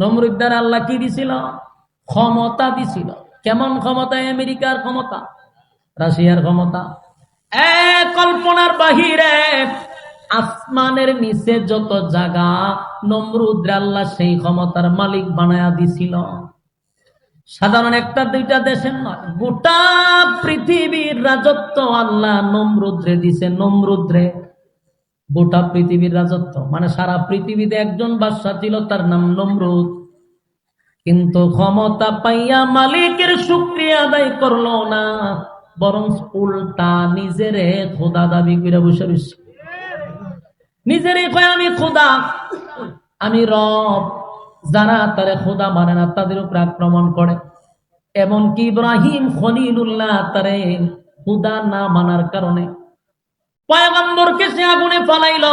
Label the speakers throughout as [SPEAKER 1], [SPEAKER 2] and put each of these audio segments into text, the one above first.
[SPEAKER 1] নমরুদ্দার আল্লাহ কি দিছিল? ক্ষমতা দিছিল। কেমন ক্ষমতা? আমেরিকার ক্ষমতা। রাশিয়ার ক্ষমতা। এক কল্পনার বাহিরে আসমানের নিচে যত জায়গা নমরুদ্র আল্লাহ সেই ক্ষমতার মালিক বানায়া দিছিল। সাধারণ একটা দুইটা দেশের নয়, গোটা পৃথিবীর রাজত্ব আল্লাহ নমরুদ্রে দিছে। নমরুদ্রে গোটা পৃথিবীর রাজত্ব। মানে সারা পৃথিবীতে একজন বাদশা ছিল, তার নাম নমরুদ। কিন্তু ক্ষমতা পাইয়া মালিকের শুক্রিয়া আদায় করল না, বরং উল্টা নিজেরে খোদা দাবি করে বসে নিজেরই কয়, আমি খোদা, আমি রব, যারা তারে খোদা মানে না, তাদের উপর আক্রমণ করে। এমনকি ইব্রাহিম খলিলুল্লাহ তারে খুদা না মানার কারণে পয়গম্বরকে সে আগুনে ফালাইল।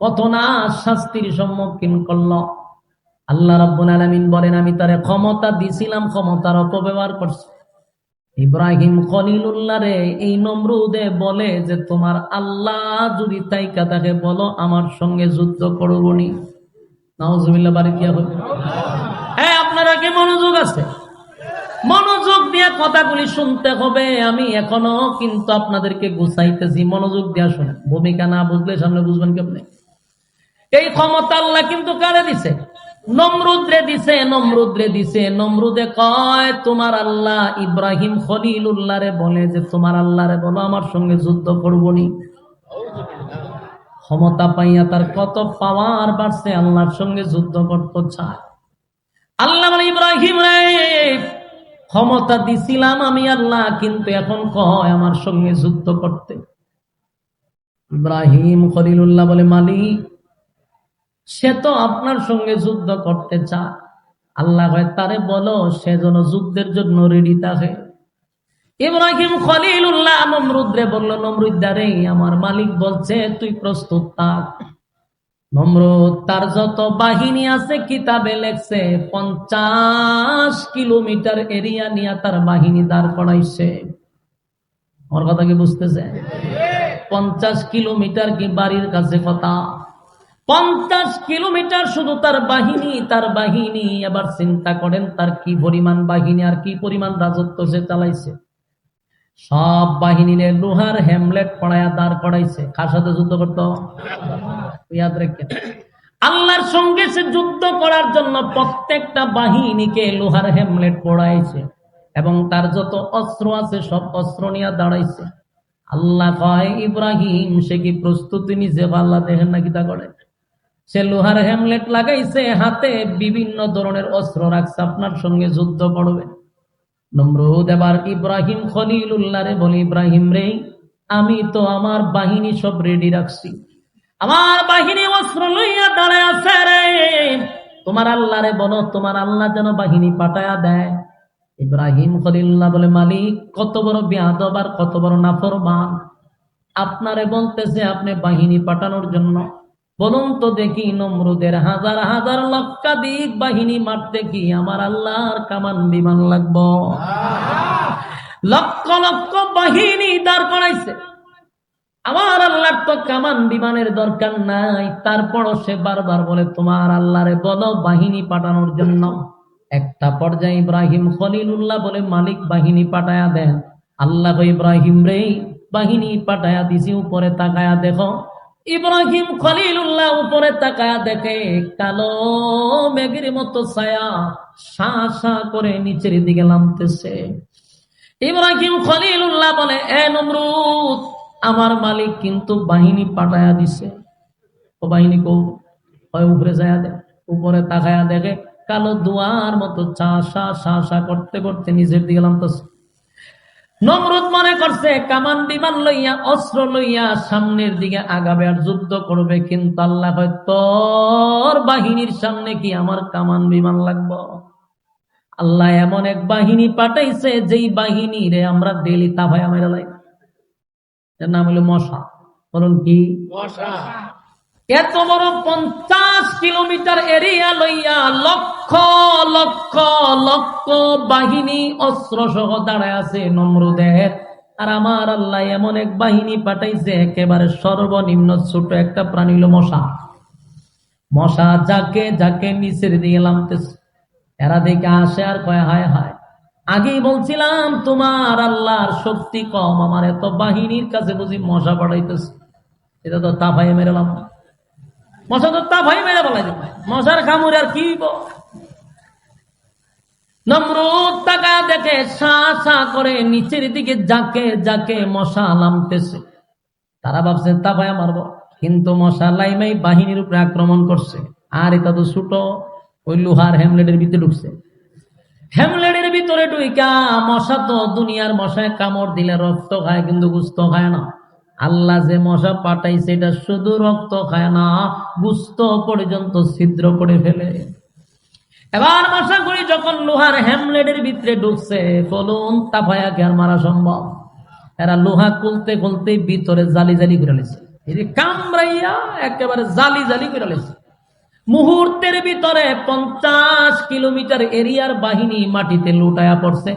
[SPEAKER 1] কত না শাস্তির সম্মুখীন করল। আল্লাহ রাব্বুল আলামিন বলেন, আমি তারে ক্ষমতা দিছিলাম, ক্ষমতার অপব্যবহার করছি। ইব্রাহিম খলিলুল্লাহ রে, এই নমরুদে বলে যে, তোমার আল্লাহ যদি তাইকা তাকে বলো, আমার সঙ্গে যুদ্ধ করবনি নাউজুবিল্লাহ, বাড়ি দিয়া হবে হ্যাঁ আপনারা কি মনোযোগ আছে? মনোযোগ দিয়ে কথাগুলি শুনতে হবে, আমি এখনও কিন্তু আপনাদেরকে গুছাইতেছি। মনোযোগ দিয়া শুনেন। ভূমিকা না বুঝলে সামনে বুঝবেন কেমনে? এই ক্ষমতা আল্লাহ কিন্তু কারে দিছে? নমরুদ্রে দিছে নমরুদ্রে দিছে। নমরুদে কয়, তোমার আল্লাহ ইব্রাহিম খলিলুল্লাহ রে বলে যে, তোমার আল্লাহ রে বলো, আমার সঙ্গে যুদ্ধ করবনি ক্ষমতা পাইয়া তার কত পাওয়ার বাড়ছে, আল্লাহর সঙ্গে যুদ্ধ করতে চায়। আল্লাহ ইব্রাহিম রে ক্ষমতা দিছিলাম আমি আল্লাহ, কিন্তু এখন কয় আমার সঙ্গে যুদ্ধ করতে? ইব্রাহিম খলিলুল্লাহ বলে, মালিক, সে তো আপনার সঙ্গে যুদ্ধ করতে চায়। আল্লাহ হয় তারে বলো, সে যেন যুদ্ধের জন্য রেডি থাকে। ইব্রাহিম খলিলুল্লাহ নমরুদ্রে বলল নমরুদ্দারে আমার মালিক বলছে, তুই প্রস্তুত থাক। নমরুদ, তার যত বাহিনী আছে, কিতাবে লেখছে, পঞ্চাশ কিলোমিটার এরিয়া নিয়ে তার বাহিনী দাঁড় করাইছে। আমার কথা কি বুঝতেছে পঞ্চাশ কিলোমিটার কি বাড়ির কাছে কথা? পঞ্চাশ কিলোমিটার শুধু তার বাহিনী তার বাহিনী। এবার চিন্তা করেন, তার কি পরিমাণ বাহিনী আর কি পরিমাণ রাজত্ব সে চালাইছে? সব বাহিনী লোহার হ্যামলেট পড়ায়া দাঁড় করাইছে। কার সাথে যুদ্ধ করত? ইয়াদ রেখে আল্লাহর সঙ্গে সে যুদ্ধ করার জন্য প্রত্যেকটা বাহিনীকে লোহার হ্যামলেট পড়াইছে এবং তার যত অস্ত্র আছে সব অস্ত্র নিয়ে দাঁড়াইছে। আল্লাহ কয়, ইব্রাহিম, সে কি প্রস্তুতি নিজে আল্লাহ দেখেন নাকি তা করে? সে লোহার হ্যামলেট লাগাইছে, হাতে বিভিন্ন ধরনের অস্ত্র রাখছে, আপনার সঙ্গে যুদ্ধ করবে নমরুদ এবার ইব্রাহিম খলিলুল্লাহ রে বলি, ইব্রাহিম রে, আমি তো আমার বাহিনী সব রেডি রাখছি। আমার বাহিনী অস্ত্র লইয়া দাঁড়ায় আছে রে। তোমার আল্লাহ রে বলো, তোমার আল্লাহ যেন বাহিনী পাঠায়া দেয়। ইব্রাহিম খলিল্লাহ বলে, মালিক, কত বড় বেয়াদব আর কত বড় নাফরমান। আপনারে বলতেছে আপনি বাহিনী পাঠানোর জন্য। বলুন তো দেখি নমরুদের হাজার হাজার লক্ষাধিক বাহিনী মারতে কি আমার আল্লাহর কামান বিমান লাগব? লক্ষ লক্ষ বাহিনী দাঁড় করাইছে। আমার আল্লাহর তো কামান বিমানের দরকার নাই। তারপরও সে বারবার বলে, তোমার আল্লাহরে বলো বাহিনী পাঠানোর জন্য। একটা পর্যায়ে ইব্রাহিম খলিলুল্লাহ বলে, মালিক, বাহিনী পাঠায়া দেন। আল্লাহ ইব্রাহিম রে, বাহিনী পাঠায়া দিছি, উপরে তাকায়া দেখো। ইব্রাহিম খলিলুল্লাহ উপরে তাকায়া দেখে কালো মেঘের মতো ছায়া সা সা করে নিচের দিকে নামতেছে। ইব্রাহিম খলিলুল্লাহ বলে, এ নমরুদ, আমার মালিক কিন্তু বাহিনী পাঠায়া দিছে। ও বাহিনী কো, হয় উপরে যায় দেখ উপরে তাকায়া দেখে কালো দুয়ার মতো চা সা সা করতে করতে নিজের দিকে নামতেছে। নমরুদ মনে করছে, কামান বিমান লইয়া, অস্ত্র লইয়া সামনের দিকে আগাবে আর যুদ্ধ করবে, কিন্তু আল্লাহ তোর বাহিনীর সামনে কি আমার কামান বিমান লাগব? আল্লাহ এমন এক বাহিনী পাঠাইছে, যেই বাহিনী রে আমরা ডেলি তা ভাই আমার নাম হলো মশা। বলুন কি? এত বড় পঞ্চাশ কিলোমিটার এরিয়া লইয়া লক্ষ লক্ষ লক্ষ বাহিনী অস্ত্র সহ দাঁড়ায় আছে নমরুদের আর আমার আল্লাহ এমন এক বাহিনী পাঠাইছে, একেবারে সর্বনিম্ন ছোট একটা প্রাণী হলো মশা। মশা যাকে যাকে নিচের দিকে নামতেছে, এরা দেখে আসে আর কয়, হায় হায়। আগেই বলছিলাম, তোমার আল্লাহর শক্তি কম, আমার এত বাহিনীর কাছে বুঝি মশা পাঠাইতেছে। এটা তো তাফাই মেরেলাম মশা তো তাফাই মেরে বলাই দেবে। মশার আর কি দেখে সা করে নিচের দিকে যাকে যাকে মশা নামতেছে। তারা ভাবছে তাফায়া মারবো কিন্তু মশা লাইমাই বাহিনীর উপরে আক্রমণ করছে। আর এটা তো ছোট, ওই লোহার হ্যামলেটের ভিতরে ঢুকছে। হ্যামলেটের ভিতরে ঢুইকা মশা তো দুনিয়ার মশায় কামড় দিলে রক্ত খায়, কিন্তু গুস্ত খায় না। আল্লাহ যে মশা পাঠাইছে, এটা শুধু রক্ত খায় না, গুস্ত পর্যন্ত ছিদ্র করে ফেলে। এবার মশাগুলি যখন লোহার হ্যামলেটের ভিতরে ঢুকছে তাফায়া কে আর মারা সম্ভব। এরা লোহা খুলতে খুলতে ভিতরে জালি জালি করে লেছে কামড়াইয়া একেবারে জালি জালি করে মুহূর্তের ভিতরে পঞ্চাশ কিলোমিটার এরিয়ার বাহিনী মাটিতে লুটায়া পড়ছে।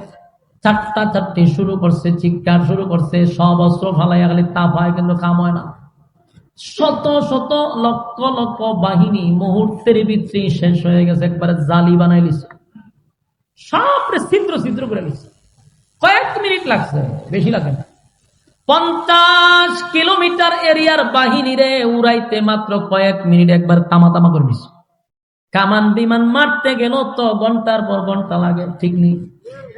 [SPEAKER 1] চারটা চারটে শুরু করছে, চিৎকার শুরু করছে, সব অস্ত্র ফালাইয়া গেলে তাপ হয় কিন্তু কাম হয় না। শত শত লক্ষ লক্ষ বাহিনী মুহূর্তের ভিতরে শেষ হয়ে গেছে, একবারে জালি বানাই লিছে সব ছিদ্র ছিদ্র করে কয়েক মিনিট লাগছে, বেশি লাগে না। পঞ্চাশ কিলোমিটার এরিয়ার বাহিনীরে উড়াইতে মাত্র কয়েক মিনিট একবার তামা তামা করে দিছে। কামান বিমান মারতে গেল তো ঘণ্টার পর ঘণ্টা লাগে, ঠিক নেই।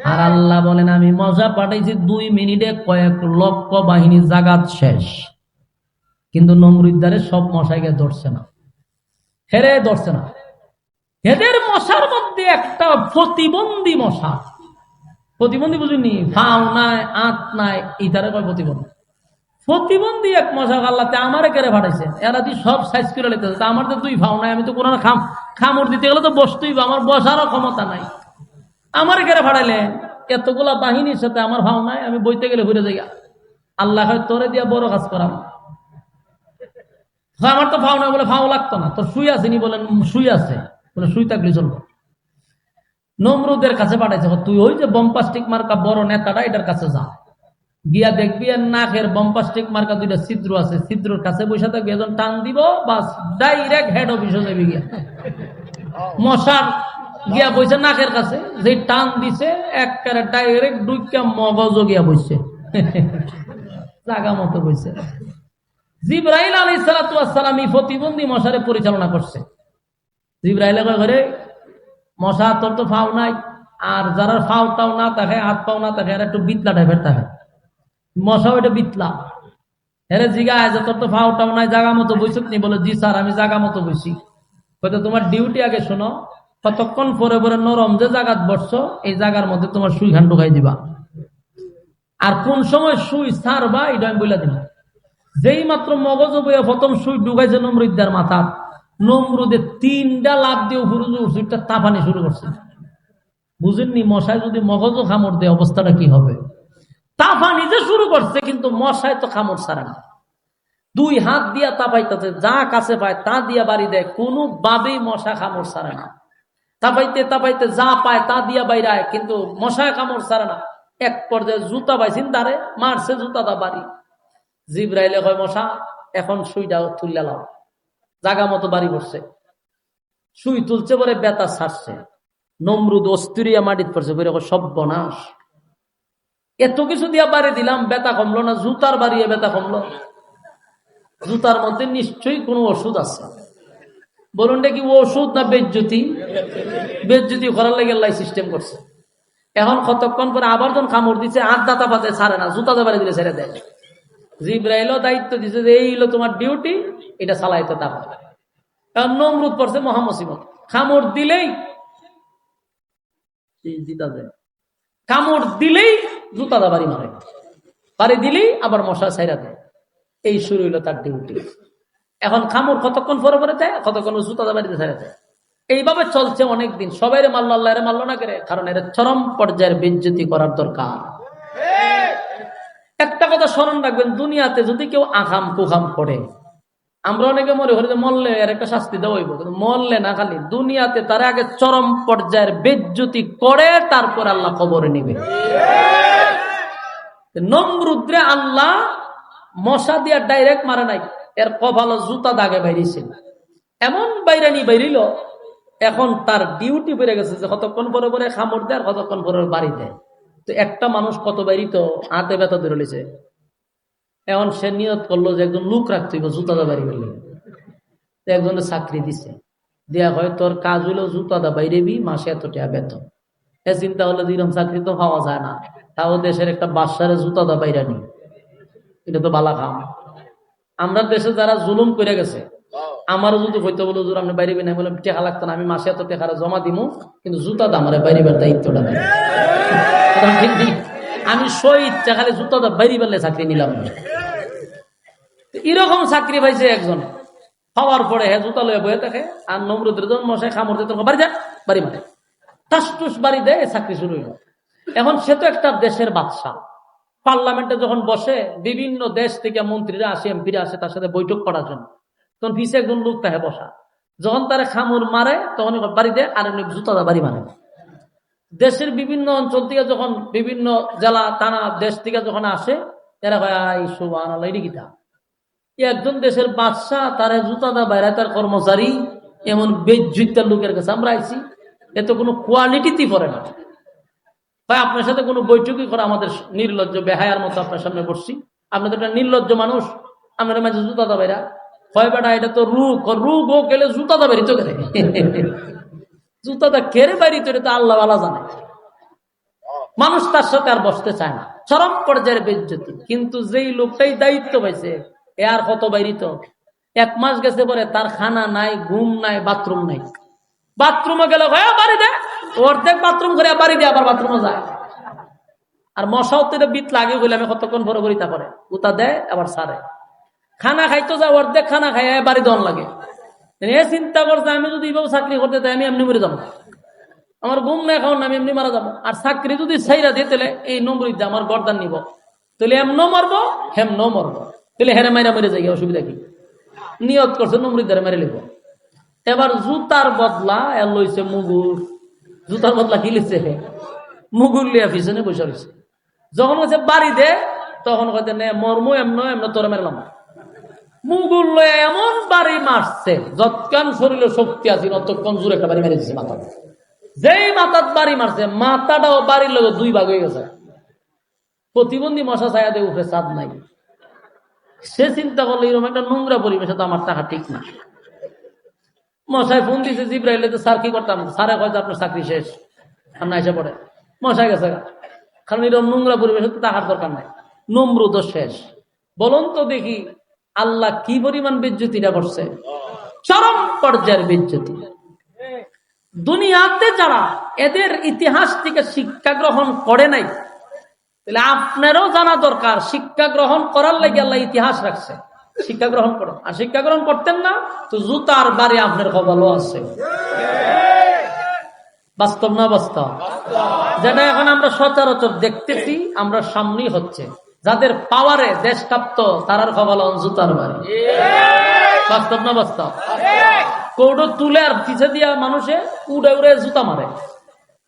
[SPEAKER 1] আর আল্লাহ বলেন, আমি মজা পাঠাইছি দুই মিনিটে কয়েক লক্ষ বাহিনী, জাগাত শেষ। কিন্তু নমরুদ্দারে সব মশাইকে ধরছে না। হেরে ধরছে না। এদের মশার মধ্যে একটা প্রতিবন্ধী মশা। প্রতিবন্ধী বুঝিনি ফাও নাই, আঁত নাই ইতারে কয় প্রতিবন্ধী? প্রতিবন্ধী এক মশা আল্লাহতে আমারে কেড়ে পাঠাইছে। এরা তুই সব সাইজ করে লেতেছে তা আমার তো দুই ফাও নাই, আমি তো কোনো খাম খামড় দিতে গেলে তো বসতেই আমার বসারও ক্ষমতা নাই। আমারে কেড়ে পাঠাইলে এতগুলা বাহিনীর সাথে আমার ভাও নাই, আমি বইতে গেলে ঘুরে যাই। আল্লাহ হয় তোরে দিয়া বড় কাজ করাম। আমার তো ফাও নাই বলে ফাও লাগতো না। তোর শুই আসেনি বলেন শুই আছে। বলে শুই থাকলে চলবো। নমরুদের কাছে পাঠাইছে তুই ওই যে বম্পাস্টিক মার্কা বড় নেতাটা, এটার কাছে যা। গিয়া দেখবি আর নাকের বম্পাস্টিক মার্কা দুইটা ছিদ্র আছে। ছিদ্রর কাছে বসে থাকবি একজন টান দিব, বাস ডাইরেক্ট হেড অফিসে যাবি গিয়া। মশার গিয়া বইছে নাকের কাছে যে টান দিছে একবারে ডাইরেক্ট ডুইকা মগজ গিয়া বসছে জাগা মতো বইছে। জিব্রাইল আলী সালাতাম এই প্রতিবন্ধী মশারে পরিচালনা করছে। জিব্রাইল ঘরে, মশা তোর তো ফাও নাই, আর যারা ফাও টাও না থাকে হাত পাও না থাকে একটু বিতলা টাইপের থাকে। মশা ওইটা বিতলা। হেরে জিগা আছে তোর তো ফাও টাও নাই, জাগা মতো বইছত নি বলে, জি স্যার, আমি জাগা মতো বইছি। হয়তো তোমার ডিউটি আগে শোনো কতক্ষণ পরে পরে নরম যে জায়গাত বসছো, এই জায়গার মধ্যে তোমার সুই খান ঢুকাই দিবা। আর কোন সময় সুই সার বা এটা আমি বলে দিলাম। যেই মাত্র মগজ বইয়া প্রথম সুই ঢুকাইছে নমরুদ্দার মাথা, নমরুদে তিনটা লাভ দিয়ে হুরুজ সুইটা তাপানি শুরু করছে। বুঝেননি মশায় যদি মগজও খামড় দেয়, অবস্থাটা কি হবে? তাফা নিজে শুরু করছে, কিন্তু মশায় তো খামড় ছাড়ে না। দুই হাত দিয়া তাপাইতেছে যা কাছে পায় তা দিয়া বাড়ি দেয় কোনো ভাবেই মশা খামড় ছাড়ে না। তাপাইতে তাপাইতে যা পায় তা দিয়া বাইরায়, কিন্তু মশায় কামড় ছাড়ে না। এক পর্যায়ে জুতা পাইছেন তারে, মারছে জুতাটা বাড়ি। জিব্রাইলে কয়, মশা, এখন সুইটা তুললে লাও। জাগা মতো বাড়ি পড়ছে সুই তুলছে পরে বেতা ছাড়ছে। নমরুদ অস্তুরিয়া মাটিত পড়ছে সব বনাস এত কিছু দিয়া বাড়ি দিলাম বেতা কমলো না, জুতার বাড়িয়ে বেতা কমলো। জুতার মধ্যে নিশ্চয়ই কোনো ওষুধ আছে। বলুন কি ওষুধ না বেজ্জুতি? বেজ্জুতি করার লেগে আল্লাহ সিস্টেম করছে। এখন কতক্ষণ পরে আবার যখন কামড় দিচ্ছে আট দাতা পাতে ছাড়ে না, জুতা বাড়ি দিলে ছেড়ে দেয়। জিব্রাইলও দায়িত্ব দিছে যে, এই হলো তোমার ডিউটি এটা চালাইতে তা হবে কারণ নমরুদ পড়ছে মহামসিমত কামড় দিলেই জিতা যায় কামড় দিলেই জুতা দা বাড়ি মারে। বাড়ি দিলেই আবার মশা ছাইরা দেয়। এই শুরু হইল তার ডিউটি এখন কামড় কতক্ষণ পরে পরে দেয় কতক্ষণ জুতা দা বাড়িতে ছাইরা দেয়। এইভাবে চলছে অনেকদিন। সবাই মাল্লো আল্লাহ মাল্লো না করে? কারণ এর চরম পর্যায়ের বেজ্জতি করার দরকার। একটা কথা স্মরণ রাখবেন দুনিয়াতে যদি কেউ আখাম কুখাম করে আমরা অনেকে মনে করি যে মরলে এর একটা শাস্তি দেওয়া হইব কিন্তু মরলে না খালি দুনিয়াতে তার আগে চরম পর্যায়ের বেজ্জতি করে তারপর আল্লাহ খবরে নিবে। নমরুদ্রে আল্লাহ মশা দিয়া ডাইরেক্ট মারে নাই এর কপাল জুতা দাগে বাইরেছিল এমন বাইরানি বাইরিল, এখন তার ডিউটি বেড়ে গেছে যে কতক্ষণ পরে পরে খামড় দেয় আর কতক্ষণ পরে বাড়ি দেয়। তো একটা মানুষ কত বাইরি তো হাতে ব্যথা ধরে লিছে এখন সে নিয়ত করল যে একজন লোক রাখতে হইব জুতাদা বাড়ি গেলে। একজনের চাকরি দিছে। দেয়া হয় তোর কাজ হইল জুতাদা বাইরে বি, মাসে এত টাকা বেতন। এ চিন্তা হলো এরকম চাকরি তো পাওয়া যায় না। তাও দেশের একটা বাসারে জুতাদা বাইরা নি। এটা তো বালা খাম আমরা দেশে যারা জুলুম করে গেছে আমারও যদি হইতে বলো জোর আপনি বাইরে না বলে টেকা লাগতো না আমি মাসে এত টেকারা জমা দিমু কিন্তু জুতা দামারে বাইরে বের দায়িত্বটা নেই? আমি সই ইচ্ছা খালি জুতা দা বাইরে বেরলে চাকরি নিলাম। এরকম চাকরি পাইছে একজন। হওয়ার পরে হে জুতা লয়ে বয়ে থাকে আর নমরুদের মশাই খামর দিতে বাড়ি যায় বাড়ি মারে টাস টুস বাড়ি দেয় চাকরি শুরু হইল। এখন সে তো একটা দেশের বাদশা পার্লামেন্টে যখন বসে, বিভিন্ন দেশ থেকে মন্ত্রীরা আসে, এমপিরা আসে তার সাথে বৈঠক করার জন্য। তখন পিছিয়ে একজন লোক তাহে বসা। যখন তারা খামুর মারে তখন এবার বাড়ি দেয় আর এমনি জুতা দা বাড়ি মারে দেশের বিভিন্ন অঞ্চল থেকে যখন বিভিন্ন জেলা থানা দেশ থেকে যখন আসে, এরা আই সুবান একজন দেশের বাদশাহ তারা জুতা দা বাইরে, তার কর্মচারী, এমন বেজুইতার লোকের কাছে আমরা আইছি, এত কোনো কোয়ালিটিতে পড়ে না। ভাই আপনার সাথে কোনো বৈঠকই করা আমাদের নির্লজ্জ, বেহায়ার মতো আপনার সামনে বসছি। আপনাদের একটা নির্লজ্জ মানুষ। আপনার মাঝে জুতা দা বাইরা হয় বেটা, এটা তো রুখ রুখ ও গেলে জুতা দা বেরিত গেলে জুতা দা কেড়ে বাড়ি তো এটা তো আল্লাহ আলা জানে। মানুষ তার সাথে আর বসতে চায় না। চরম পর্যায়ের বেজ্জতি। কিন্তু যেই লোকটাই দায়িত্ব পাইছে, এ আর কত বাইরি তো? এক মাস গেছে পরে তার খানা নাই, ঘুম নাই, বাথরুম নাই। বাথরুমে গেলে হ্যাঁ বাড়ি দে। অর্ধেক বাথরুম করে বাড়ি দিয়ে আবার বাথরুমে যায়। আর মশাও তো বিট লাগে বলে আমি কতক্ষণ বড় করি তা করে উতা দেয়, আবার সারে। খানা খাইতো যা, অর্ধেক খানা খাই বাড়ি দন লাগে। এ চিন্তা করছে, আমি যদি এইভাবে চাকরি করতে তাই আমি এমনি মরে যাব। আমার ঘুম না খাওয়ার আমি এমনি মারা যাব। আর চাকরি যদি ছাইরা দিয়ে তাহলে এই নম্বর দিয়ে আমার গরদান নিব। তাহলে এমন মরবো হেমন মরবো। তাহলে হেরে মাইরা মরে যাই, অসুবিধা কি? নিয়ত করছে নম্বর দ্বারা মেরে লিখব এবার জুতার বদলা লইছে মুগুর। জুতার বদলা কি লিখছে মুগুর লিয়া পিছনে বসে রয়েছে যখন হচ্ছে বাড়ি দে, তখন হয়তো নে, মর্ম এমন এমন, তোরে মেরলাম মুগুর এমন শক্তি দুই ভাগ গেছে। প্রতিবন্ধী মশা ছায়া দিয়ে উঠে চাঁদ নাই। সে চিন্তা করল, এরকম একটা নোংরা পরিবেশে তো আমার টাকা ঠিক না। মশাই ফোন দিছে জিব্রাইলে তো স্যার কি করতাম? স্যারে কয় আপনার চাকরি শেষ। আর না এসে পড়ে। মশাই গেছে কারণ এরকম নোংরা পরিবেশে তো টাকার দরকার নাই। নম্রত শেষ। বলুন তো দেখি আল্লাহ কি পরিমাণ বিজ্যুতিটা করছে। চরম পর্যায়ের বিজ্যুতি দুনিয়াতে যারা এদের ইতিহাস থেকে শিক্ষা গ্রহণ করে নাই, তাহলে আপনারও জানা দরকার, শিক্ষা গ্রহণ করার লাগে আল্লাহ ইতিহাস রাখছে। শিক্ষা গ্রহণ করো। আর শিক্ষা গ্রহণ করতেন না, তো জুতার বাড়ি আপনার কপালও আছে। বাস্তব না বাস্তব? যেটা এখন আমরা সচরাচর দেখতেছি, আমরা সামনেই হচ্ছে। যাদের পাওয়ারে দেশ কাঁপত, তারার কপাল জুতার বাড়ি। বাস্তব না বাস্তব? কৌটো তুলে আর পিছে দিয়া মানুষে উড়ে উড়ে জুতা মারে।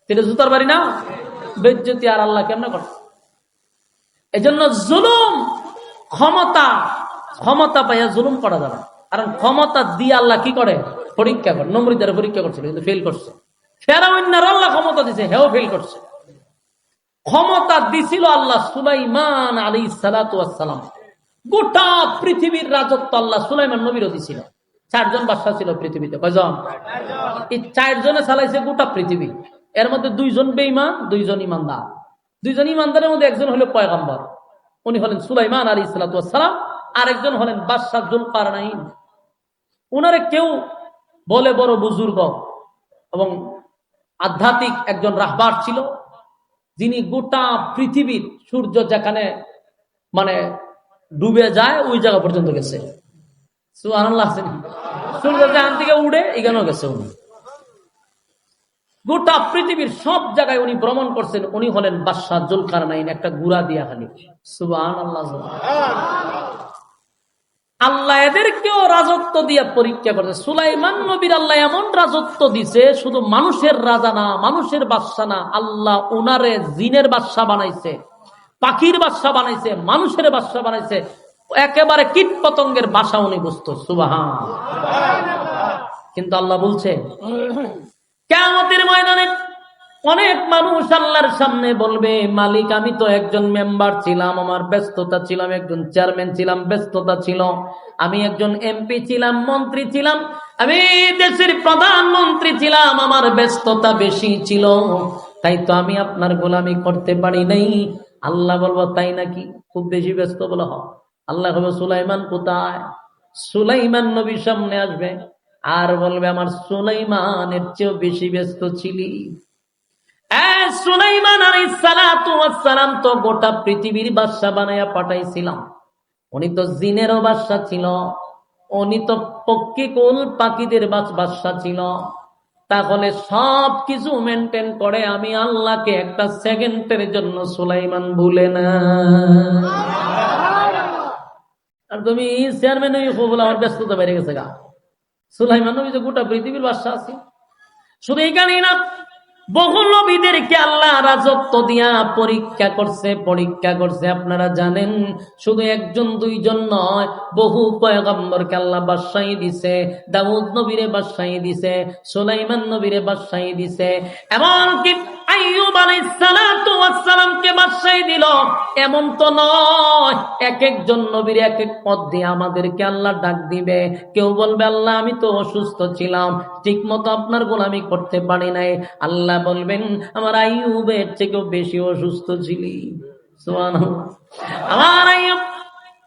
[SPEAKER 1] এটা জুতার বাড়ি না? বেজ্জতি আর আল্লাহ কেমন করে এই জন্য জুলুম, ক্ষমতা ক্ষমতা পাইয়া জুলুম করা যাবে। কারণ ক্ষমতা দিয়ে আল্লাহ কি করে? পরীক্ষা করে। নম্বরীদের পরীক্ষা করছিল, কিন্তু ফেল করছে। ফেরাউন্নার আল্লাহ ক্ষমতা দিছে, হেও ফেল করছে। ক্ষমতা দিছিল আল্লাহ সুলাইমান আলী সালাতাম গোটা পৃথিবীর রাজত্ব আল্লাহ সুলাইমান নবীর দিছিল। চারজন বাদশাহ ছিল পৃথিবীতে, কয়জন? এই চারজনে চালাইছে গোটা পৃথিবী। এর মধ্যে দুইজন বেইমান দুইজন ইমানদার দুইজন ইমানদারের মধ্যে একজন হলো পয়গম্বর। উনি হলেন সুলাইমান আলী সালাতাম আর একজন হলেন বাদশাহ জুলকার নাইন উনারে কেউ বলে বড় বুজুর্গ এবং আধ্যাত্মিক একজন রাহবার ছিল, যিনি গোটা পৃথিবীর সূর্য যেখানে মানে ডুবে যায়, ওই জায়গা পর্যন্ত গেছে? সূর্য যেখান থেকে উড়ে, এখানেও গেছে উনি। গোটা পৃথিবীর সব জায়গায় উনি ভ্রমণ করছেন, উনি হলেন বাদশাহ জুলকার নাইন একটা গুড়া দিয়া খালি। সুবাহ আল্লাহ এদেরকেও রাজত্ব দিয়ে পরীক্ষা করছে। সুলাইমান নবীর আল্লাহ এমন রাজত্ব দিছে, শুধু মানুষের রাজা না, মানুষের বাদশা না, আল্লাহ উনারে জিনের বাদশা বানাইছে, পাখির বাদশা বানাইছে, মানুষের বাদশা বানাইছে। একেবারে কীট পতঙ্গের বাসা উনি বুঝতো সুবাহ কিন্তু আল্লাহ বলছে ময়দানে অনেক মানুষ আল্লাহর সামনে বলবে, মালিক, আমি তো একজন মেম্বার ছিলাম, আমার ব্যস্ততা ছিলাম একজন চেয়ারম্যান ছিলাম, ব্যস্ততা ছিল। আমি একজন এমপি ছিলাম, মন্ত্রী ছিলাম, আমি দেশের প্রধানমন্ত্রী ছিলাম, আমার ব্যস্ততা বেশি ছিল। তাই তো আমি আপনার গোলামি করতে পারি নাই। আল্লাহ বলব, তাই নাকি? খুব বেশি ব্যস্ত বলে। হ আল্লাহ হবে সুলাইমান কোথায়? সুলাইমান নবী সামনে আসবে। আর বলবে, আমার সুলাইমানের চেয়েও বেশি ব্যস্ত ছিলি। সুলাইমান সালাম তো গোটা পৃথিবীর বাদশা বানাইয়া পাঠাইছিলাম। উনি তো জিনেরও বাদশা ছিল। উনি তো পাখিদের ছিল। তাহলে সব কিছু মেনটেন করে আমি আল্লাহকে একটা সেকেন্ডের জন্য সুলাইমান ভুলে না। আর তুমি চেয়ারম্যান আমার ব্যস্ততা বেড়ে গেছে গা। সুলাইমান যে গোটা পৃথিবীর বাদশা আছে। শুধু এইখানেই না বহু নবীদেরকে আল্লাহ রাজত্ব দিয়া পরীক্ষা করছে পরীক্ষা করছে। আপনারা জানেন, শুধু একজন, দুইজন নয়, বহু পয়গম্বরকে আল্লাহ বাদশাহী দিছে, দাউদ নবীরে বাদশাহী দিছে, সুলাইমান নবীরে বাদশাহী দিছে। এমনকি আপনার গোলামি করতে পারি নাই। আল্লাহ বলবেন, আমার থেকেও বেশি অসুস্থ ছিলি। আমার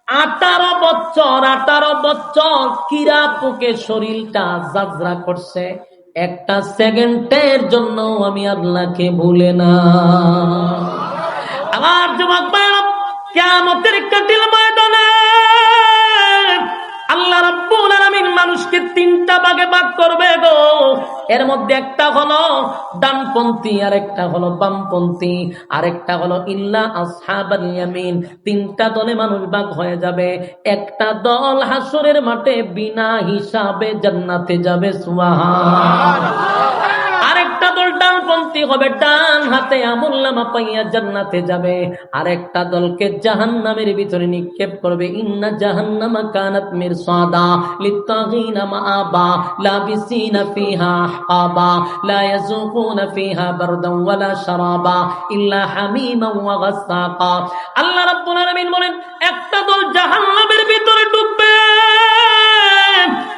[SPEAKER 1] আঠারো বছর আঠারো বছর কিরা পোকে শরীরটা যাত্রা করছে। একটা সেকেন্ডের জন্য আমি আল্লাহকে ভুলে না। আমার জমাক কেমতের কাটিল ময়দানে আল্লাহ রাব্বুল আলামিন মানুষকে তিনটা ভাগে ভাগ করবে। এর মধ্যে একটা হলো ডানপন্থী আর একটা হলো বামপন্থী আর একটা হলো ইল্লা ইয়ামিন। তিনটা দলে মানুষ ভাগ হয়ে যাবে। একটা দল হাসরের মাঠে বিনা হিসাবে জান্নাতে যাবে সুবহান আরেকটা দল ডানপন্থী হবে, ডান হাতে আমুল্লামা পাইয়া জান্নাতে যাবে। আরেকটা দলকে জাহান্নামের ভিতরে নিক্ষেপ করবে। ইন্না জাহান্নামা কানাত মিরসাদা লিত্তাগিনা মাআবা লাবিসিনা ফিহা আহকাবা লা ইয়াযুকুনা ফিহা শারাবা ইল্লা ওয়া গাসসাকা আল্লাহ রাব্বুল আলামিন বলেন, একটা দল জাহান্নামের ভিতরে ডুববে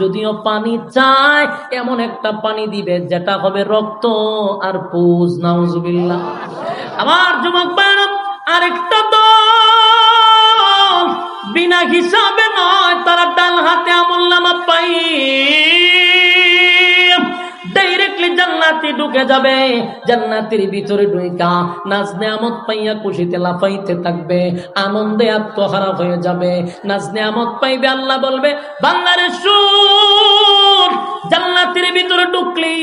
[SPEAKER 1] যদিও পানি চায় এমন একটা পানি দিবে যেটা হবে রক্ত আর পুজ, নাউজুবিল্লাহ। আমার যুবক আরেকটা তো বিনা হিসাবে নয়, তারা ডাল হাতে আমল নামা পাই ডাইরেক্টলি জান্নাতি ঢুকে যাবে, জান্নাতির ভিতরে ঢুইকা নাচ নেয়ামত পাইয়া খুশিতে লাফাইতে থাকবে, আনন্দে আত্মহারা হয়ে যাবে। নাচ নেয়ামত পাইবে, আল্লাহ বলবে সুর জান্নাতের ভিতরে ঢুকলি,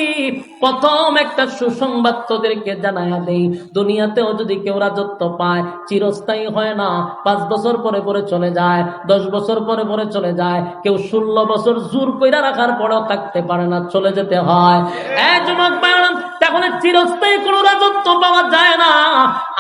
[SPEAKER 1] প্রথম একটা সুসংবাদ তোদেরকে জানায়া দেই। দুনিয়াতেও যদি কেউ রাজত্ব পায়, চিরস্থায়ী হয় না। পাঁচ বছর পরে পরে চলে যায়, দশ বছর পরে পরে চলে যায়। কেউ ষোলো বছর জোর কইরা রাখার পরেও থাকতে পারে না, চলে যেতে হয়। একজন যুবক তখন চিরস্থায়ী কোনো রাজত্ব পাওয়া যায় না।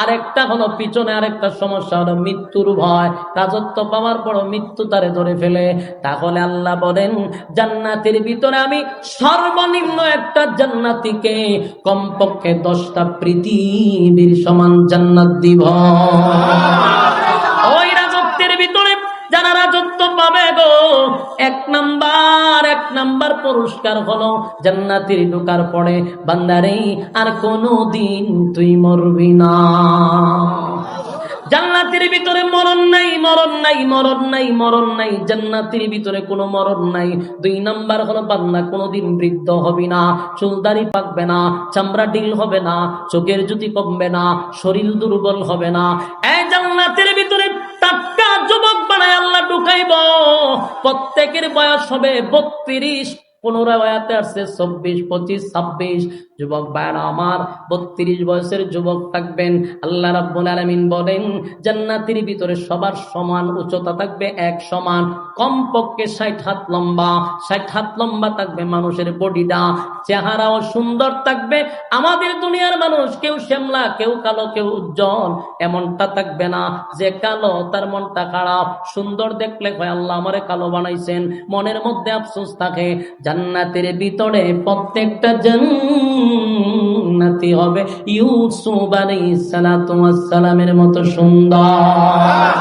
[SPEAKER 1] আরেকটা হলো পিছনে আরেকটা সমস্যা হলো মৃত্যুর ভয়। রাজত্ব পাওয়ার পর মৃত্যু তারে ধরে ফেলে। তাহলে আল্লাহ বলেন, জান্নাতের ভিতরে আমি সর্বনিম্ন একটা জান্নাতিকে, কমপক্ষে দশটা পৃথিবীর সমান জান্নাত দিব। যারা রাজত্ব পাবে গো, এক নাম্বার এক নাম্বার পুরস্কার হলো জান্নাতের ঢোকার পরে, বান্দারে, আর কোনো দিন তুই মরবি না। জান্নাতের ভিতরে মরণ নাই মরণ নাই মরণ নাই মরণ নাই, জান্নাতের ভিতরে কোনো মরণ নাই। দুই নাম্বার হলো বান্না কোনোদিন বৃদ্ধ হবি না, চুলদারি পাকবে না, চামড়া ডিল হবে না, চোখের জ্যোতি কমবে না, শরীর দুর্বল হবে না। এই জান্নাতের ভিতরে টাটকা যুবক বানায় আল্লাহ ঢুকাইব। প্রত্যেকের বয়স হবে বত্রিশ ভিতরে সবার সমান উচ্চতা থাকবে এক সমান, কমপক্ষে ষাট হাত লম্বা। ষাট হাত লম্বা থাকবে মানুষের বডিটা, চেহারাও সুন্দর থাকবে। আমাদের দুনিয়ার মানুষ কেউ শ্যামলা, কেউ কালো, কেউ উজ্জ্বল, এমনটা থাকবে না। যে কালো, তার মনটা খারাপ। সুন্দর দেখলে আল্লাহ আমারে কালো বানাইছেন। মনের মধ্যে আফসোস থাকে। জান্নাতের ভিতরে প্রত্যেকটা জান্নাতি হবে। ইউসুফ সালামের মতো সুন্দর।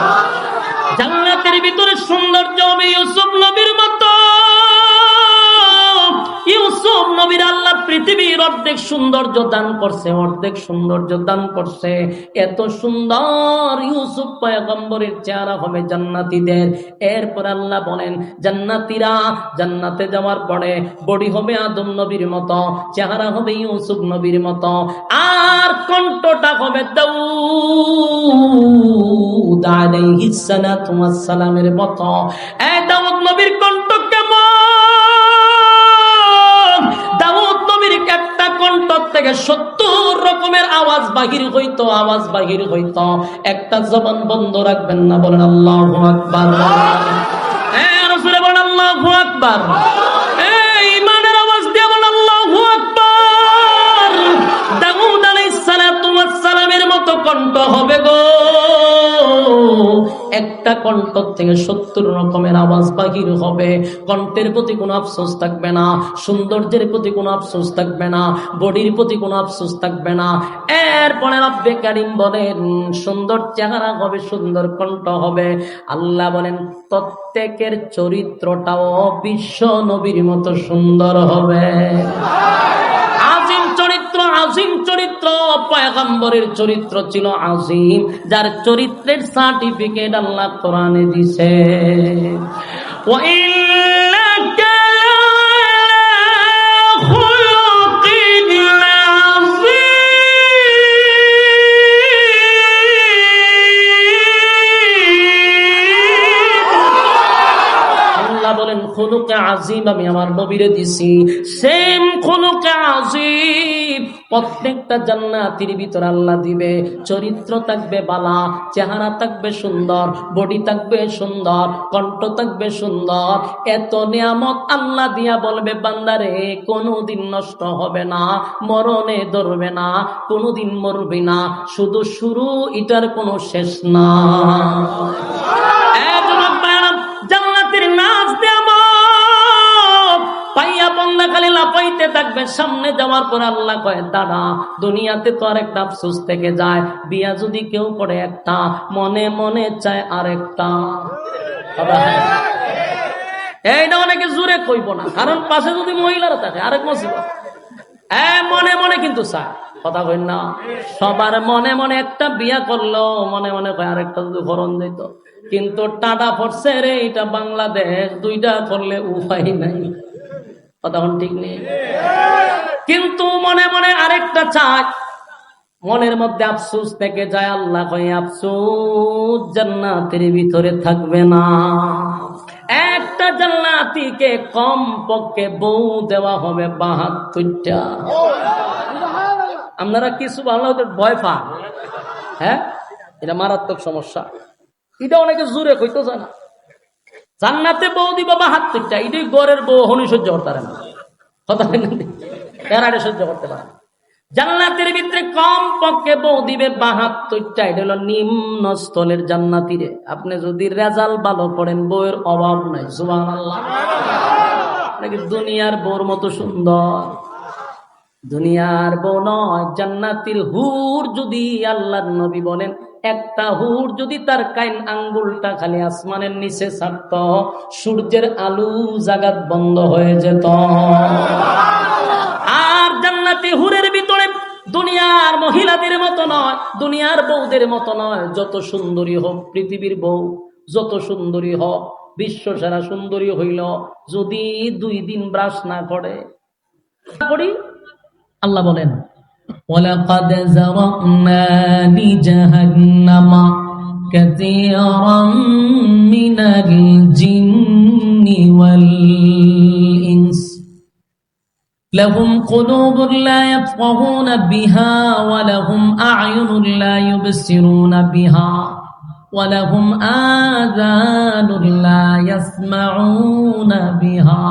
[SPEAKER 1] জান্নাতের ভিতরে সৌন্দর্য হবে ইউসুফ নবীর মতো নবীর আল্লাহ পৃথিবীর অর্ধেক সৌন্দর্য দান করছে, অর্ধেক সৌন্দর্য দান করছে। এত সুন্দর ইউসুফ পয়গম্বরের চেহারা হবে জান্নাতীদের। এরপর আল্লাহ বলেন, জান্নাতীরা জান্নাতে যাওয়ার পরে বডি হবে আদম নবীর মতো, চেহারা হবে ইউসুফ নবীর মতো, আর কণ্ঠটা হবে দাউদ আলাইহিস সালামের মতো। এ দাউদ নবীর কণ্ঠ থেকে সত্তর রকমের আওয়াজ বাহির হইতো, আওয়াজ বাহির হইত। একটা জবান বন্ধ রাখবেন না, বলেন আল্লাহ আকবার। এই ইমানের আওয়াজ একটা কণ্ঠ থেকে সত্তর রকমের আওয়াজ বাহির হবে। কণ্ঠের প্রতি কোনো আফসোস থাকবে না, সৌন্দর্যের প্রতি কোনো আফসোস থাকবে না, বডির প্রতি কোনো আফসোস থাকবে না। এরপরে রব্বে কারিম বলেন, সুন্দর চেহারা হবে, সুন্দর কণ্ঠ হবে। আল্লাহ বলেন, প্রত্যেকের চরিত্রটাও বিশ্ব নবীর মতো সুন্দর হবে। চরিত্র আজিম চরিত্র পয়গম্বরের চরিত্র ছিল আজিম যার চরিত্রের সার্টিফিকেট আল্লাহ কোরআনে দিছে। খুলুকে আজিম আমি আমার নবীরে দিছি। সেম খুলুকে আজিম। প্রত্যেকটা জান্নাতির ভিতর আল্লাহ দিবে। চরিত্র থাকবে বালা, চেহারা থাকবে সুন্দর বডি থাকবে সুন্দর, কণ্ঠ থাকবে সুন্দর। এত নিয়ামত আল্লাহ দিয়া বলবে, বান্দারে, কোনোদিন নষ্ট হবে না, মরণে ধরবে না, কোনোদিন মরবে না। শুধু শুরু, এটার কোনো শেষ না। খালি লাফাইতে থাকবে, সামনে যাওয়ার পর আল্লাহ কয় দাদা দুনিয়াতে তো আরেকটা আফসোস থেকে যায়, বিয়া যদি কেউ করে একটা, মনে মনে চায় আরেকটা। এইটা অনেকে কইব না, কারণ পাশে যদি মহিলারা থাকে, আরেক মনে মনে কিন্তু চায়, কথা কই না। সবার মনে মনে একটা বিয়া করল, মনে মনে কয়, আরেকটা যদি দিত। কিন্তু টাটা পড়ছে রে, এটা বাংলাদেশ, দুইটা করলে উপায় নাই। কথা ঠিক নেই। কিন্তু মনে মনে আরেকটা চায় মনের মধ্যে আফসোস থেকে যায় আল্লাহ কয়, আফসোস জান্নাতের ভিতরে থাকবে না। একটা জান্নাতিকে কম পক্ষে বউ দেওয়া হবে বাহাত্তরটা। আপনারা কিছু ভালো ভয় পান? হ্যাঁ? এটা মারাত্মক সমস্যা। এটা অনেকে জোরে কইতো না। জান্নাতে বউ দিব বাহাত্তরটা এটাই গড়ের বউ হনি সহ্য করতে পারে হয় সহ্য করতে পারে জান্নাতের ভিতরে কম পক্ষে বউ দিবে বাহাত্তরটা এটা নিম্ন স্থলের জান্নাতিরে আপনি যদি রেজাল্ট ভালো পড়েন, বউয়ের অভাব নাই সুবাহ নাকি দুনিয়ার বউর মতো সুন্দর? দুনিয়ার বউ নয়, জান্নাতির হুর যদি আল্লাহ নবী বলেন একটা হুর যদি তার কাইন আঙ্গুলটা খালি আসমানের নিচে ছাড়ত, সূর্যের আলু জাগাত বন্ধ হয়ে যেত। আর জান্নাতি হুরের ভিতরে দুনিয়ার মহিলাদের মতো নয়, দুনিয়ার বউদের মতো নয়, যত সুন্দরী হোক পৃথিবীর বউ, যত সুন্দরী হোক বিশ্ব সেরা সুন্দরী হইল, যদি দুই দিন ব্রাশ না করে। করি আল্লাহ বলেন
[SPEAKER 2] ولقد زرعنا لجهنم كثيرا من الجن والإنس. لهم قلوب لا يفقهون بها ولهم أعين لا يبصرون بها ولهم آذان لا يسمعون بها.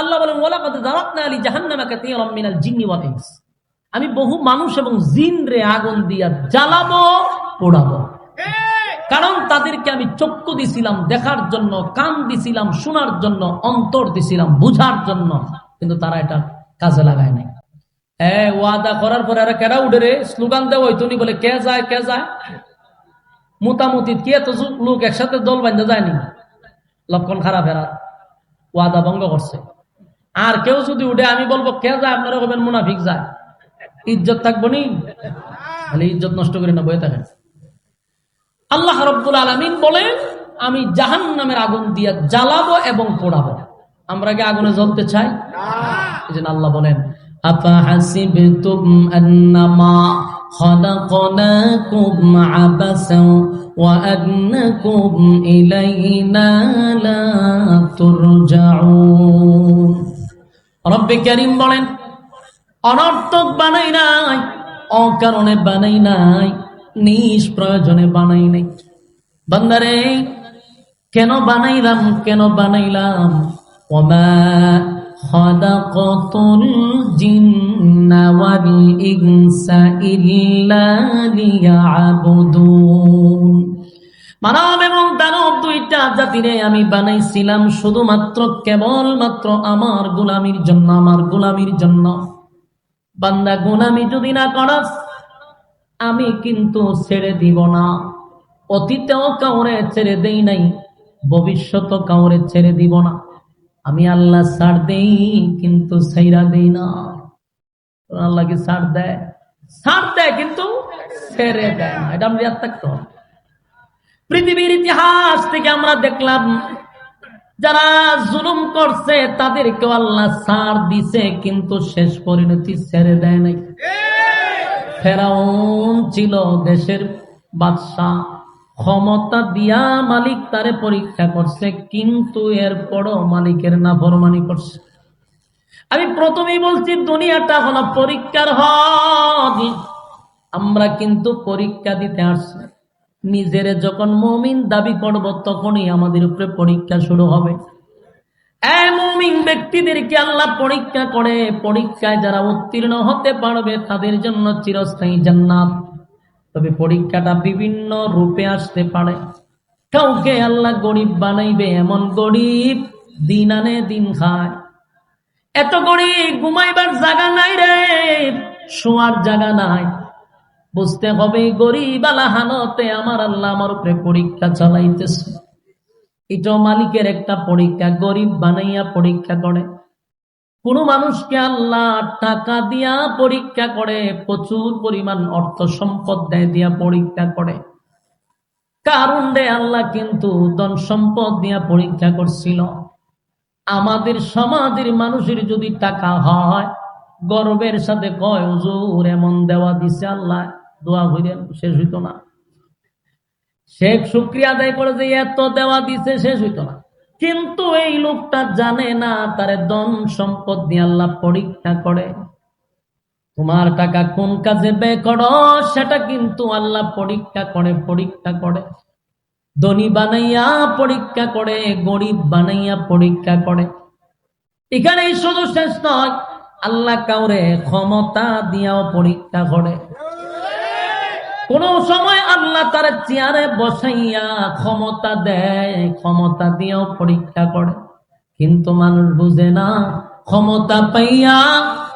[SPEAKER 1] الله ولقد زرعنا لجهنم كثيرا من الجن والإنس. আমি বহু মানুষ এবং জিন রে আগুন দিয়া জ্বালাবো পোড়াবো। কারণ তাদেরকে আমি চক্ষু দিছিলাম দেখার জন্য কান দিছিলাম শোনার জন্য অন্তর দিছিলাম বুঝার জন্য। কিন্তু তারা এটা কাজে লাগায় নাই। হ্যাঁ ওয়াদা করার পরে আর কেরা উঠে রে? স্লোগান দেওয়া হইতো নি বলে কে যায় কে যায়? মোটামুটি কে তো লোক একসাথে দল বান্ধে যায়নি লক্ষণ খারাপ এরা। ওয়াদা ভঙ্গ করছে। আর কেউ যদি উঠে আমি বলব কে যায়? আপনারা হবেন মুনাফিক যায়। ইজ্জত থাকবো নি তাহলে ইজ্জত নষ্ট করে না বয়ে থাকেন আল্লাহ রব্বুল আলমিন বলেন আমি জাহান নামের আগুন দিয়ে জ্বালাবো এবং পোড়াবো আমরা কি আগুনে জ্বলতে চাই এই জন্য আল্লাহ বলেন
[SPEAKER 2] أفحسبتم أنما خلقناكم عبثا وأنكم إلينا لا ترجعون
[SPEAKER 1] রব্বে করিম বলেন অনর্থক বানাই নাই অকারণে বানাই নাই নিষ্প্রয়োজনে বানাই নাই বান্দারে কেন বানাইলাম কেন বানাইলাম
[SPEAKER 2] وما خلقت الجن والإنس إلا ليعبدون
[SPEAKER 1] মানব এবং দানব দুইটা জাতিরে আমি বানাইছিলাম শুধুমাত্র কেবলমাত্র আমার গোলামির জন্য আমার গোলামির জন্য বান্দা গোলামি যদি না করাস, আমি কিন্তু ছেড়ে দিব না। অতীতেও কাউরে ছেড়ে দেই নাই ভবিষ্যৎ কাউরে ছেড়ে দিব না। আমি আল্লাহ ছাড় দেই, কিন্তু ছাইরা দেই না। আল্লাহ কি ছাড় দেয়। ছাড় দেয়, কিন্তু ছেড়ে দেয় না। এটা থাকতে পৃথিবীর ইতিহাস থেকে আমরা দেখলাম যারা জুলুম করছে তাদেরকে আল্লাহ ছাড় দিছে, কিন্তু শেষ পরিণতি ছেড়ে দেয় নাই। ফেরাউন ছিল দেশের বাদশাহ। ক্ষমতা দিয়া মালিক তারে পরীক্ষা করছে, কিন্তু এরপরও মালিকের না ফরমানি করছে। আমি প্রথমেই বলছি, দুনিয়াটা হলো পরীক্ষার হদ আমরা কিন্তু পরীক্ষা দিতে আসছি নিজের যখন মমিন দাবি করব, তখনই আমাদের উপরে পরীক্ষা শুরু হবে। ব্যক্তিদেরকে আল্লাহ পরীক্ষা করে। পরীক্ষায় যারা উত্তীর্ণ হতে পারবে, তাদের জন্য চিরস্থায়ী জান্নাত। তবে পরীক্ষাটা বিভিন্ন রূপে আসতে পারে। কাউকে আল্লাহ গরিব বানাইবে, এমন গরিব দিন আনে, দিন খায়। এত গরিব, ঘুমাইবার জায়গা নাই রে, শোয়ার জায়গা নাই। বুঝতে হবে, গরিব আলা হানতে আমার আল্লাহ আমার উপরে পরীক্ষা চালাইতেছে। এটা মালিকের একটা পরীক্ষা, গরিব বানাইয়া পরীক্ষা করে। কোন মানুষকে আল্লাহ টাকা দিয়া পরীক্ষা করে, প্রচুর পরিমাণ অর্থ সম্পদ দেয় দিয়া পরীক্ষা করে। কারণ রে আল্লাহ কিন্তু ধন সম্পদ দিয়া পরীক্ষা করছিল। আমাদের সমাজের মানুষের যদি টাকা হয়, গর্বের সাথে কয়, হুজুর, এমন দেওয়া দিছে আল্লাহ। দোয়া হইলেন শেষ হইতো না। শেখ শুক্রিয়া আদায় করে যে এত দেওয়া দিছে, শেষ হইতো না। কিন্তু এই লোকটা জানে না, তারে ধন সম্পদ দিয়ে আল্লাহ পরীক্ষা করে। তোমার টাকা কোন কাজে ব্যয় করো, সেটা কিন্তু আল্লাহ পরীক্ষা করে পরীক্ষা করে। ধনী বানাইয়া পরীক্ষা করে, গরিব বানাইয়া পরীক্ষা করে। এখানে শুধু শেষ নয়, আল্লাহ কাউরে ক্ষমতা দিয়াও পরীক্ষা করে। কোন সময় আল্লাহ তার চেয়ারে বসাইয়া ক্ষমতা দেয়, ক্ষমতা দিয়েও পরীক্ষা করে। কিন্তু মানুষ বুঝে না, ক্ষমতা পাইয়া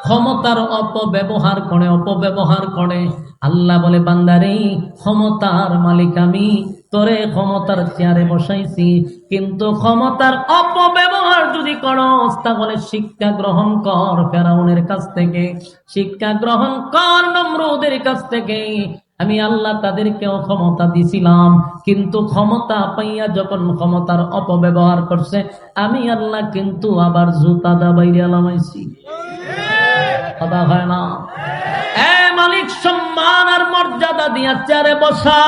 [SPEAKER 1] ক্ষমতার অপব্যবহার করে অপব্যবহার করে। আল্লাহ বলে, বান্দারে, ক্ষমতার মালিক আমি, তোরে ক্ষমতার চেয়ারে বসাইছি। কিন্তু ক্ষমতার অপব্যবহার যদি করস, তাহলে শিক্ষা গ্রহণ কর ফেরাউনের কাছ থেকে। শিক্ষা গ্রহণ কর নম্রদের কাছ থেকে। আমি আল্লাহ তাদেরকেও ক্ষমতা দিছিলাম, কিন্তু ক্ষমতা পাইয়া যখন ক্ষমতার অপব্যবহার করছে, আমি আল্লাহ কিন্তু আবার জুতা দাবাইরে আলামাইছি কথা হয় না? এ মালিক, সম্মান আর মর্যাদা দিয়া চেয়ারে বসা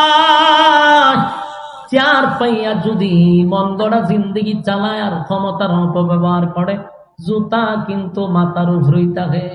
[SPEAKER 1] চেয়ার পাইয়া যদি মন্দরা জিন্দগি চালায় আর ক্ষমতার অপব্যবহার করে, জুতা কিন্তু মাথার উপরেই থাকে